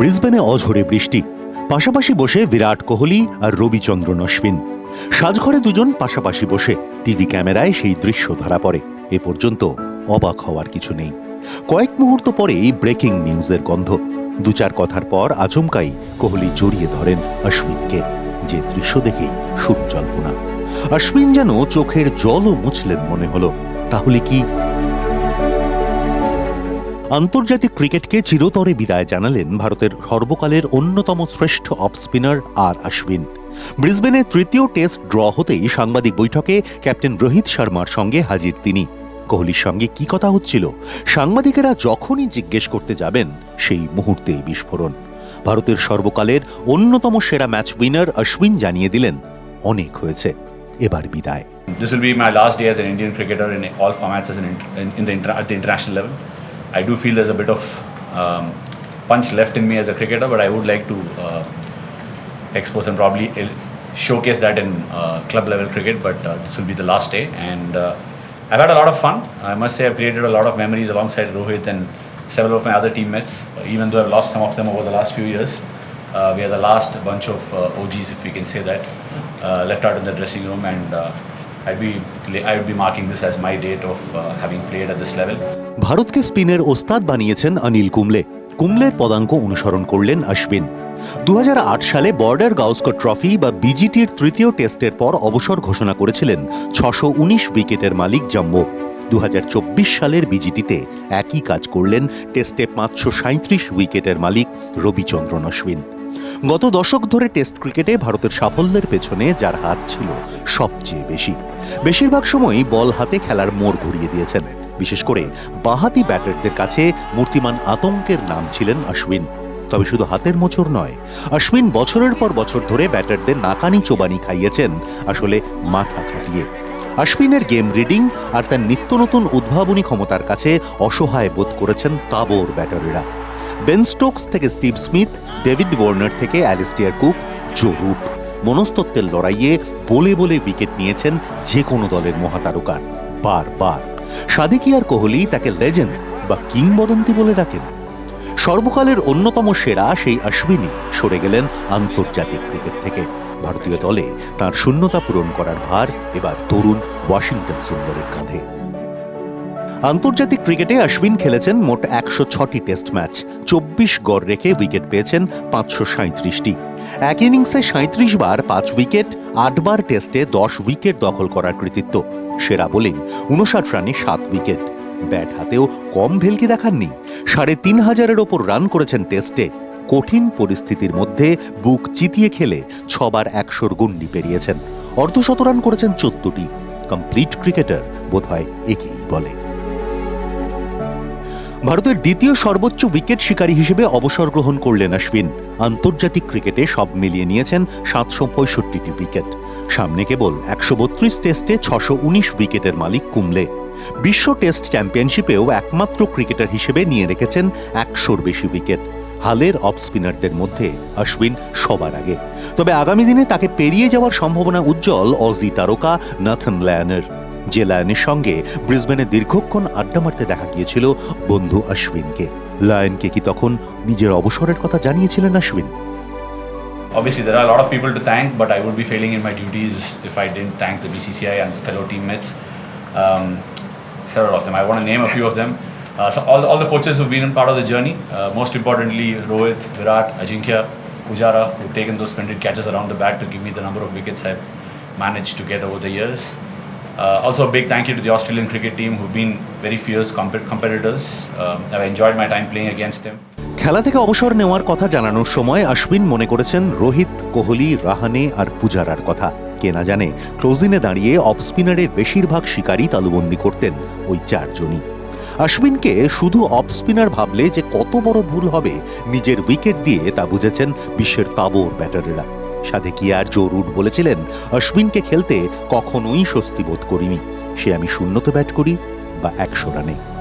ব্রিসবেনে অঝরে বৃষ্টি। পাশাপাশি বসে বিরাট কোহলি আর রবিচন্দ্রন অশ্বিন। সাজঘরে দুজন পাশাপাশি বসে টিভি ক্যামেরায় সেই দৃশ্য ধরা পড়ে। এ পর্যন্ত অবাক হওয়ার কিছু নেই। কয়েক মুহূর্ত পরেই ব্রেকিং নিউজের গন্ধ। দু চার কথার পর আচমকাই কোহলি জড়িয়ে ধরেন অশ্বিনকে। যে দৃশ্য দেখে শুরু জল্পনা। অশ্বিন যেন চোখের জলও মুছলেন মনে হলো। তাহলে কি আন্তর্জাতিক ক্রিকেটকে চিরতরে বিদায় জানালেন ভারতের সর্বকালের অন্যতম শ্রেষ্ঠ অফ স্পিনার আর অশ্বিন ব্রিসবেনে তৃতীয় টেস্ট ড্র হতেই সাংবাদিক বৈঠকে ক্যাপ্টেন রোহিত শর্মার সঙ্গে হাজির তিনি। কোহলির সঙ্গে কি কথা হচ্ছিল সাংবাদিকেরা যখনই জিজ্ঞেস করতে যাবেন সেই মুহূর্তেই বিস্ফোরণ। ভারতের সর্বকালের অন্যতম সেরা ম্যাচ উইনার অশ্বিন জানিয়ে দিলেন অনেক হয়েছে এবার বিদায়। This will be my last day as an Indian cricketer in all formats as an in, in the at the international level. I do feel there's a bit of um, punch left in me as a cricketer, but I would like to uh, expose and probably showcase that in uh, club level cricket. But uh, this will be the last day, and uh, I've had a lot of fun. I must say, I've created a lot of memories alongside Rohit and several of my other teammates. Even though I've lost some of them over the last few years, uh, we are the last bunch of uh, OGs, if we can say that, uh, left out in the dressing room, and uh. ভারতকে স্পিনের ওস্তাদ বানিয়েছেন অনিল কুম্বলে। কুম্বলের পদাঙ্ক অনুসরণ করলেন অশ্বিন। দুহাজার আট সালে border গাউস্কর trophy বা বিজিটির তৃতীয় টেস্টের পর অবসর ঘোষণা করেছিলেন ছশো উইকেটের মালিক জাম্বো দু সালের বিজিটিতে একই কাজ করলেন টেস্টে পাঁচশো উইকেটের মালিক রবিচন্দ্রন অশ্বিন। গত দশক ধরে টেস্ট ক্রিকেটে ভারতের সাফল্যের পেছনে যার হাত ছিল সবচেয়ে বেশি। বেশিরভাগ সময়ই বল হাতে খেলার মোড় ঘুরিয়ে দিয়েছেন। বিশেষ করে বাহাতি ব্যাটারদের কাছে মূর্তিমান আতঙ্কের নাম ছিলেন অশ্বিন তবে শুধু হাতের মোচড় নয় অশ্বিন বছরের পর বছর ধরে ব্যাটারদের নাকানি চোবানি খাইয়েছেন আসলে মাথা খাটিয়ে। অশ্বিনের গেম রিডিং আর তার নিত্য নতুন উদ্ভাবনী ক্ষমতার কাছে অসহায় বোধ করেছেন তাবর ব্যাটারেরা। বেন স্টোকস থেকে স্টিভ স্মিথ, ডেভিড ওয়ার্নার থেকে অ্যালিস্টিয়ার কুক, জো মনস্তত্ত্বের লড়াইয়ে বলে বলে উইকেট নিয়েছেন যে কোনো দলের মহাতারকার, বারবার। সাদিকি আর কোহলি তাকে লেজেন্ড বা কিংবদন্তি বলে ডাকেন। সর্বকালের অন্যতম সেরা সেই অশ্বিনী সরে গেলেন আন্তর্জাতিক ক্রিকেট থেকে। ভারতীয় দলে তার শূন্যতা পূরণ করার ভার এবার তরুণ ওয়াশিংটন সুন্দরের কাঁধে। আন্তর্জাতিক ক্রিকেটে অশ্বিন খেলেছেন মোট একশো ছটি টেস্ট ম্যাচ, চব্বিশ গড় রেখে উইকেট পেয়েছেন পাঁচশো সাঁত্রিশটি এক ইনিংসে সাঁত্রিশ বার পাঁচ উইকেট আটবার টেস্টে দশ উইকেট দখল করার কৃতিত্ব। সেরা বোলিং, উনষাট রানে সাত উইকেট। ব্যাট হাতেও কম ভেলকি দেখাননি সাড়ে তিন হাজারের ওপর রান করেছেন টেস্টে। কঠিন পরিস্থিতির মধ্যে বুক চিতিয়ে খেলে ছবার একশোর গুন্ডি পেরিয়েছেন। অর্ধশত রান করেছেন চোদ্দটি। কমপ্লিট ক্রিকেটার বোধহয় একেই বলে। ভারতের দ্বিতীয় সর্বোচ্চ উইকেট শিকারী হিসেবে অবসর গ্রহণ করলেন অশ্বিন। আন্তর্জাতিক ক্রিকেটে সব মিলিয়ে নিয়েছেন সাতশো পঁয়ষট্টিটি উইকেট। সামনে কেবল একশো বত্রিশ টেস্টে ছশো উনিশ উইকেটের মালিক কুমলে বিশ্ব টেস্ট চ্যাম্পিয়নশিপেও একমাত্র ক্রিকেটার হিসেবে নিয়ে রেখেছেন একশোর বেশি উইকেট। হালের অফ স্পিনারদের মধ্যে অশ্বিন সবার আগে। তবে আগামী দিনে তাকে পেরিয়ে যাওয়ার সম্ভাবনা উজ্জ্বল অজি তারকা নাথন ল্যানের। যে লায়নের সঙ্গে ব্রিসবেনে দীর্ঘক্ষণ আড্ডা মারতে দেখা গিয়েছিল বন্ধু অশ্বিনকে লায়নকে কি তখন নিজের অবসরের কথা জানিয়েছিলেন Ashwin Obviously, there are a lot of people to thank, but I would be failing in my duties if I didn't thank the BCCI and fellow teammates. Um, several of them. I want to name a few of them. Uh, so all, all the coaches who've been part of the journey. Uh, most importantly, Rohit, Virat, Ajinkya, Pujara, who've taken those splendid catches around the bat to give me the number of wickets I've managed to get over the years. Uh, also, a big thank you to the Australian cricket team who've been very fierce comp- competitors. Um, I've enjoyed my time playing against them. খেলা থেকে অবসর নেওয়ার কথা জানানোর সময় অশ্বিন মনে করেছেন রোহিত কোহলি রাহানে আর পূজারার কথা কে না জানে ক্লোজিনে দাঁড়িয়ে অফ স্পিনারের বেশিরভাগ শিকারই তালুবন্দি করতেন ওই চারজনই অশ্বিনকে শুধু অফ স্পিনার ভাবলে যে কত বড় ভুল হবে নিজের উইকেট দিয়ে তা বুঝেছেন বিশ্বের তাবর ব্যাটারেরা সাথে কি আর জোর উঠ বলেছিলেন? অশ্বিনকে খেলতে কখনোই স্বস্তি বোধ করিনি। সে আমি শূন্যতে ব্যাট করি বা একশো রানে